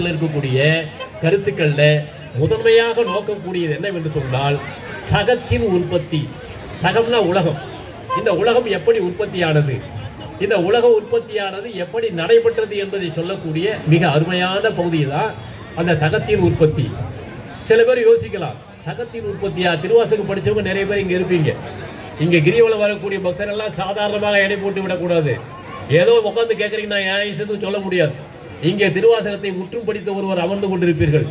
இருக்கக்கூடிய கருத்துக்கள்ல முதன்மையாக நோக்கக்கூடியது என்னவென்று சொன்னால் சகத்தின் உற்பத்தி சகம்னா உலகம். இந்த உலகம் எப்படி உற்பத்தியானது? இந்த உலக உற்பத்தியானது எப்படி நடைபெற்றது என்பதை சொல்லக்கூடிய மிக அருமையான பகுதி தான் அந்த சகத்தின் உற்பத்தி. சில பேர் யோசிக்கலாம் சகத்தின் உற்பத்தியா? திருவாசகம் படிச்சவங்க நிறைய பேர் இங்கே இருப்பீங்க. இங்கே கிரிவலம் வரக்கூடிய பக்தர் எல்லாம் சாதாரணமாக எடை போட்டு விடக்கூடாது. ஏதோ உட்காந்து கேட்குறீங்கன்னா என் இஷ்டத்துக்கு சொல்ல முடியாது. இங்கே திருவாசகத்தை முற்றும் படித்த ஒருவர் அமர்ந்து கொண்டிருப்பீர்கள்.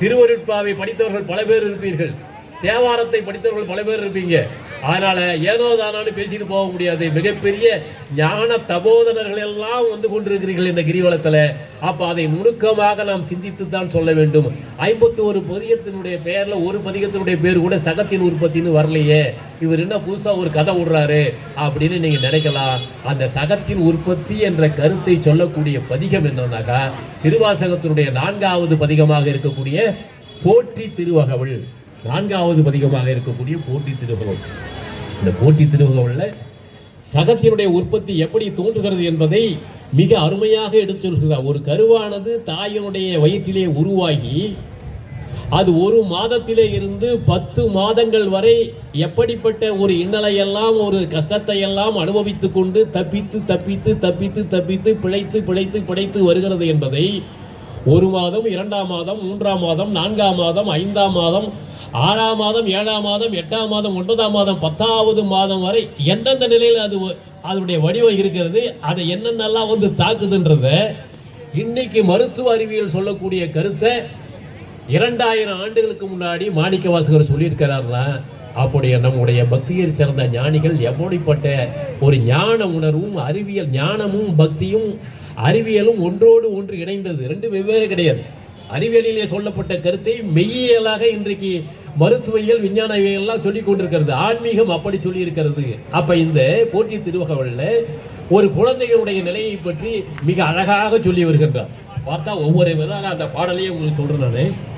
திருவருட்பாவை படித்தவர்கள் பல பேர் இருப்பீர்கள். தேவாரத்தை படித்தவர்கள் பல பேர் இருப்பீங்க. அதனால ஏனோ தானாலும் பேசிட்டு போக முடியாது. மிகப்பெரிய ஞான தபோதனர்கள் எல்லாம் வந்து கொண்டிருக்கிறீர்கள் இந்த கிரிவலத்தில். அப்போ அதை நுணுக்கமாக நாம் சிந்தித்து தான் சொல்ல வேண்டும். ஐம்பத்தி ஒரு பதிகத்தினுடைய பெயரில் ஒரு பதிகத்தினுடைய பேர் கூட சகத்தின் உற்பத்தின்னு வரலையே. இவர் என்ன புதுசாக ஒரு கதை விடுறாரு அப்படின்னு நீங்கள் நினைக்கலாம். அந்த சகத்தின் உற்பத்தி என்ற கருத்தை சொல்லக்கூடிய பதிகம் என்னன்னாக்கா திருவாசகத்தினுடைய நான்காவது பதிகமாக இருக்கக்கூடிய போற்றி திருவகவல் நான்காவது பதிகமாக இருக்கக்கூடிய போட்டி திருவகவல் இந்த போட்டி திருவகவல்ல சகத்தினுடைய உற்பத்தி எப்படி தோன்றுகிறது என்பதை மிக அருமையாக எடுத்து சொல்கிறார். ஒரு கருவானது தாயினுடைய வயிற்றிலே உருவாகி அது ஒரு மாதத்திலே இருந்து பத்து மாதங்கள் வரை எப்படிப்பட்ட ஒரு இன்னலையெல்லாம் ஒரு கஷ்டத்தை எல்லாம் அனுபவித்து கொண்டு தப்பித்து தப்பித்து தப்பித்து தப்பித்து பிழைத்து பிழைத்து பிழைத்து வருகிறது என்பதை ஒரு மாதம் இரண்டாம் மாதம் மூன்றாம் மாதம் நான்காம் மாதம் ஐந்தாம் மாதம் ஆறாம் மாதம் ஏழாம் மாதம் எட்டாம் மாதம் ஒன்பதாம் மாதம் பத்தாவது மாதம் வரை எந்தெந்த நிலையில் அது வ- அதனுடைய வடிவம் இருக்கிறது அதை என்னென்னலாம் வந்து தாக்குதுன்றத இன்னைக்கு மருத்துவ அறிவியல் சொல்லக்கூடிய கருத்தை இரண்டாயிரம் ஆண்டுகளுக்கு முன்னாடி மாணிக்க வாசகர் சொல்லியிருக்கிறார்னா அப்படிய நம்முடைய பக்தியை சிறந்த ஞானிகள் எப்படிப்பட்ட ஒரு ஞான உணர்வும் அறிவியல் ஞானமும் பக்தியும் அறிவியலும் ஒன்றோடு ஒன்று இணைந்தது ரெண்டு வெவ்வேறு கிடையாது. அறிவியலிலே சொல்லப்பட்ட கருத்தை மெய்யியலாக இன்றைக்கு மருத்துவியல் விஞ்ஞானவியல்லாம் சொல்லி கொண்டிருக்கிறது. ஆன்மீகம் அப்படி சொல்லியிருக்கிறது. அப்போ இந்த போட்டி திருவகவலில் ஒரு குழந்தைகளுடைய நிலையை பற்றி மிக அழகாக சொல்லி வருகின்றார். பார்த்தா ஒவ்வொரு விதமாக அந்த பாடலையும் உங்களுக்கு சொல்கிறேன் நான்.